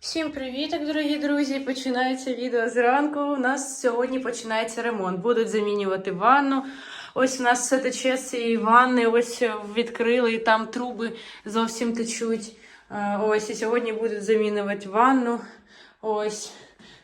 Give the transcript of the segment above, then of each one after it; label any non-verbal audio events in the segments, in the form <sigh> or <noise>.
Всім привіт, дорогі друзі! Починається відео зранку. У нас сьогодні починається ремонт. Будуть замінювати ванну. Ось у нас все тече з цієї ванни. Ось відкрили, і там труби зовсім течуть. Е, Ось і сьогодні будуть замінювати ванну. Ось.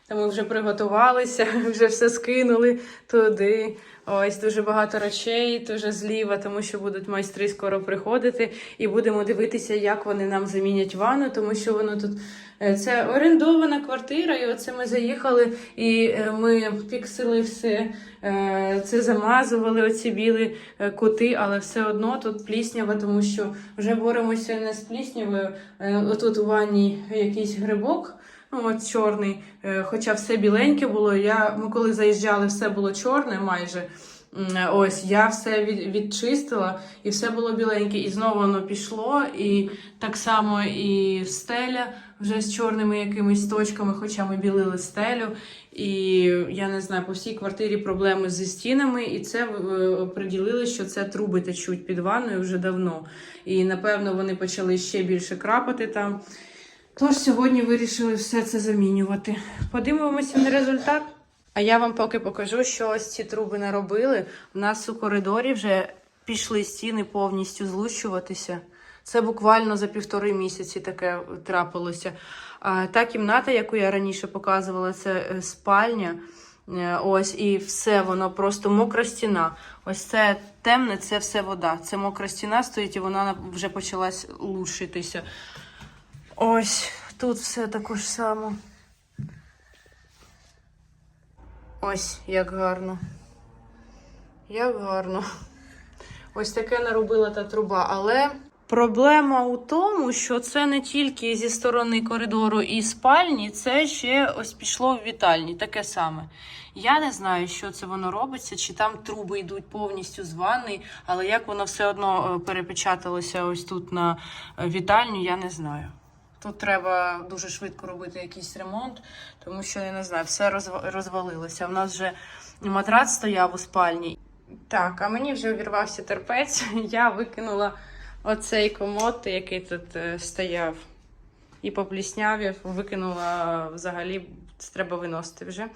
Та ми вже приготувалися, <laughs> вже все скинули туди. Ось дуже багато речей, дуже зліва, тому що будуть майстри скоро приходити, і будемо дивитися, як вони нам замінять ванну, тому що воно тут це орендована квартира. І оце ми заїхали, і е, ми фіксили все. е, Це замазували оці білі е, кути, але все одно тут пліснява, тому що вже боремося не з пліснявою. Е, Отут у ванні якийсь грибок. Ну, от чорний, е, хоча все біленьке було. Я, ми коли заїжджали, все було чорне майже. Ось я все відчистила і все було біленьке. І знову воно пішло, і так само і стеля вже з чорними якимись точками, хоча ми білили стелю. І я не знаю, по всій квартирі проблеми зі стінами, і це е, оприділили, що це труби течуть під ванною вже давно. І напевно вони почали ще більше крапати там. Тож сьогодні вирішили все це замінювати. Подивимося на результат. А я вам поки покажу, що ось ці труби наробили. У нас у коридорі вже пішли стіни повністю злущуватися. Це буквально за півтори місяці таке трапилося. Та кімната, яку я раніше показувала, це е, спальня. Е, Ось і все, воно просто мокра стіна. Ось це темне, це все вода. Це мокра стіна стоїть, і вона вже почалась лушитися. Ось тут все також само. Ось як гарно. Як гарно. Ось таке наробила та труба. Але проблема у тому, що це не тільки зі сторони коридору і спальні, це ще ось пішло в вітальні. Таке саме. Я не знаю, що це воно робиться, чи там труби йдуть повністю з ванни, але як воно все одно е, перепечаталося ось тут на е, вітальню, я не знаю. Тут треба дуже швидко робити якийсь ремонт, тому що я не знаю, все розвалилося. У нас вже матрац стояв у спальні. Так, а мені вже увірвався терпець. <laughs> Я викинула оцей комод, який тут е, стояв, і попліснявів, викинула взагалі, це треба виносити вже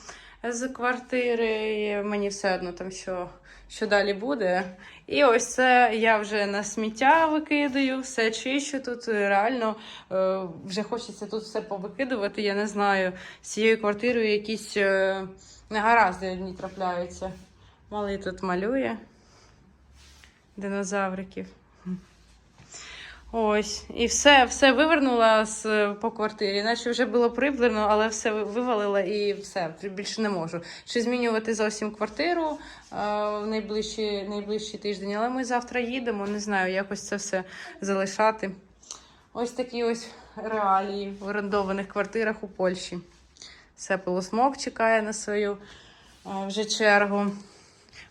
з квартири. Мені все одно там що, що далі буде. І ось це я вже на сміття викидаю, все чищу тут. е, Реально е, вже хочеться тут все повикидувати. Я не знаю, з цією квартирою якісь негаразди одні трапляються. Малий тут малює динозавриків. Ось, і все, все вивернула з, по квартирі, наче вже було прибрано, але все вивалила і все, більше не можу. Чи змінювати зовсім квартиру а, в найближчий, найближчий тиждень, але ми завтра їдемо, не знаю, якось це все залишати. Ось такі ось реалії в орендованих квартирах у Польщі. Все полусмок чекає на свою а, вже чергу.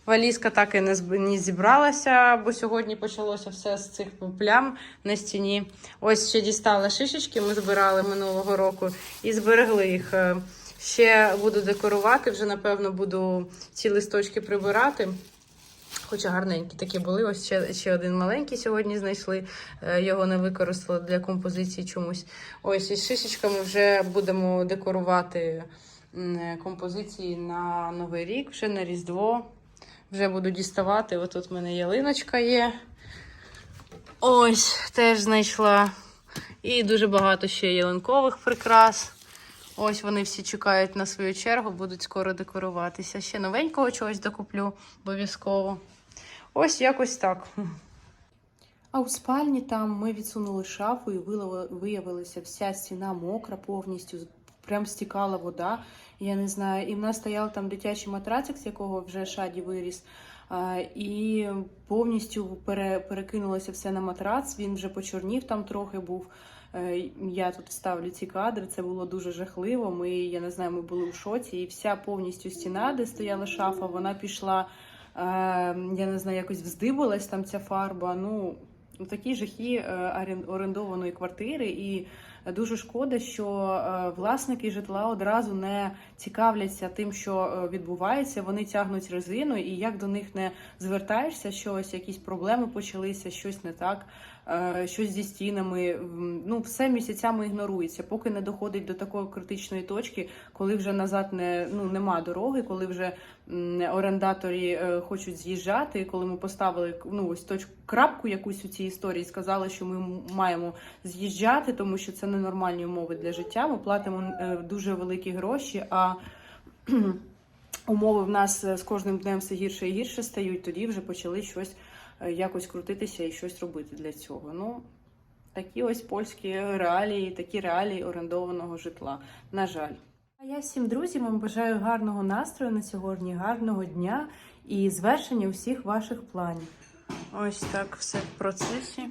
Валізка так і не зібралася, бо сьогодні почалося все з цих плям на стіні. Ось ще дістала шишечки, ми збирали минулого року і зберегли їх. Е, Ще буду декорувати, вже напевно буду ці листочки прибирати. Хоча гарненькі такі були. Ось ще, ще один маленький сьогодні знайшли. Е, Його не використали для композиції чомусь. Ось із шишечками вже будемо декорувати композиції на Новий рік, вже на Різдво. Вже буду діставати. Ось тут в мене ялиночка є. Ось теж знайшла. І дуже багато ще ялинкових прикрас. Ось вони всі чекають на свою чергу, будуть скоро декоруватися. Ще новенького чогось докуплю обов'язково. Ось якось так. А у спальні там ми відсунули шафу і виявилася вся стіна мокра повністю. Прям стікала вода. Я не знаю. І в нас стояв там дитячий матрацик, з якого вже шаді виріс. І повністю пере, перекинулося все на матрац. Він вже почорнів там трохи був. Е, Я тут вставлю ці кадри. Це було дуже жахливо. Ми, я не знаю, ми були у шоці. І вся повністю стіна, де стояла шафа, вона пішла. е, Я не знаю, якось вздибалась там ця фарба. Ну такі жахи е, орен- орендованої квартири, і дуже шкода, що е, власники житла одразу не цікавляться тим, що е, відбувається. Вони тягнуть резину, і як до них не звертаєшся, що ось якісь проблеми почалися, щось не так. Е, щось зі стінами. Ну, все місяцями ігнорується, поки не доходить до такої критичної точки, коли вже назад не ну нема дороги, коли вже орендаторі е, хочуть з'їжджати. Коли ми поставили ну ось точку крапку якусь у цій історії, сказали, що ми маємо з'їжджати, тому що це ненормальні умови для життя. Ми платимо е, дуже великі гроші. А <clears throat> умови в нас з кожним днем все гірше і гірше стають. Тоді вже почали щось якось крутитися і щось робити для цього. Ну такі ось польські реалії, такі реалії орендованого житла. На жаль. А я всім друзям вам бажаю гарного настрою на сьогодні, гарного дня і звершення усіх ваших планів. Ось так все в процесі.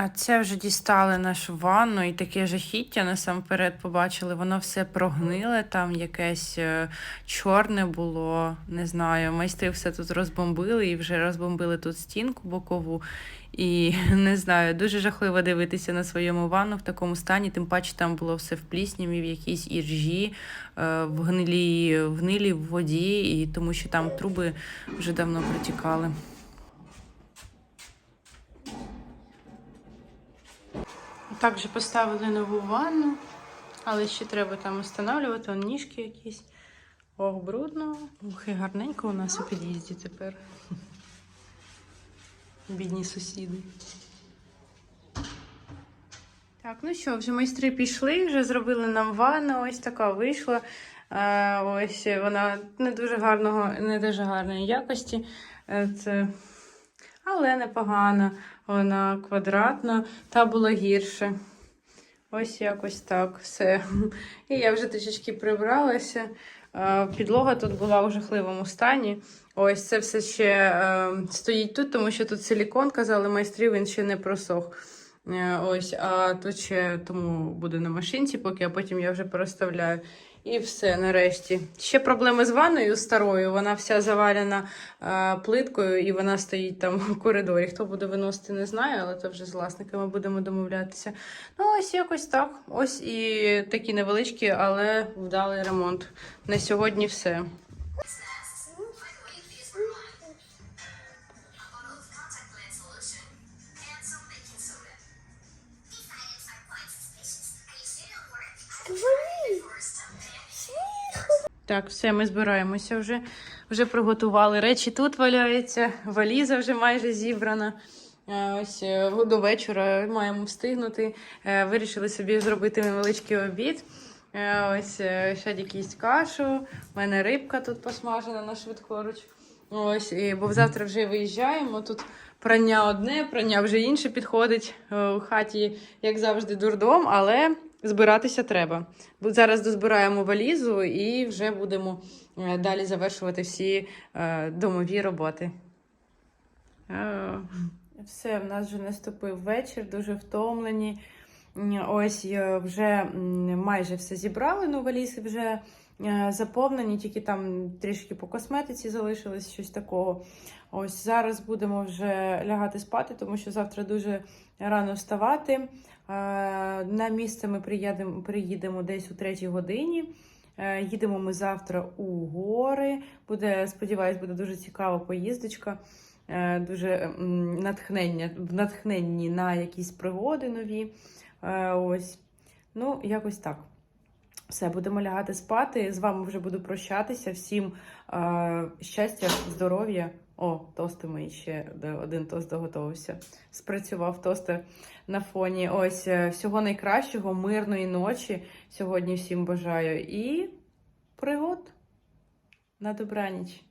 А це вже дістали нашу ванну і таке жахіття насамперед побачили. Воно все прогниле, там якесь е, чорне було. Не знаю, майстри все тут розбомбили і вже розбомбили тут стінку бокову. І <laughs> не знаю, дуже жахливо дивитися на своєму ванну в такому стані. Тим паче там було все в плісняві, в якійсь іржі, е, в гнилій, в гнилій в воді, і тому що там труби вже давно протікали. Також поставили нову ванну, але ще треба там встановлювати, ніжки якісь. Ох, брудно. Ух, і гарненько у нас у під'їзді тепер. Бідні сусіди. Так, ну що, вже майстри пішли, вже зробили нам ванну, ось така вийшла. Е, ось вона не дуже гарного, не дуже гарної якості. Е, Це... Але непогана. Вона квадратна, та була гірше. Ось якось так все. І я вже трішечки прибралася. Підлога тут була у жахливому стані. Ось це все ще е, стоїть тут, тому що тут силікон, казали майстрів, він ще не просох. Е, Ось, а тут ще тому буде на машинці, поки а потім я вже переставляю. І все, нарешті. Ще проблеми з ванною старою. Вона вся завалена е, плиткою і вона стоїть там в коридорі. Хто буде виносити, не знаю, але це вже з власниками будемо домовлятися. Ну, ось якось так. Ось і такі невеличкі, але вдалий ремонт. На сьогодні все. Так, все, ми збираємося вже. Вже приготували речі. Тут валяється, валіза вже майже зібрана. Ось е, до вечора маємо встигнути. Е, Вирішили собі зробити невеличкий обід. Е, Ось ще якісь кашу. У мене рибка тут посмажена на швидкоруч. Ось, і, бо завтра вже виїжджаємо. Тут прання одне, прання вже інше підходить у хаті, як завжди, дурдом, але збиратися треба. Зараз дозбираємо валізу і вже будемо е, далі завершувати всі е, домові роботи. Все, в нас вже наступив вечір, дуже втомлені. Ось е, вже майже все зібрали, ну валізи вже заповнені, тільки там трішки по косметиці залишилось щось такого. Ось зараз будемо вже лягати спати, тому що завтра дуже рано вставати. Е, На місце ми приїдемо, приїдемо десь у третій годині. Е, Їдемо ми завтра у гори. Буде, сподіваюсь, буде дуже цікава поїздочка. Е, Дуже натхнення, натхненні на якісь пригоди нові. Ось. Ну, якось так. Все, будемо лягати спати. З вами вже буду прощатися. Всім щастя, здоров'я. О, тости мої ще один тост доготовився. Спрацював тости на фоні. Ось е, всього найкращого, мирної ночі. Сьогодні всім бажаю і пригод на добраніч.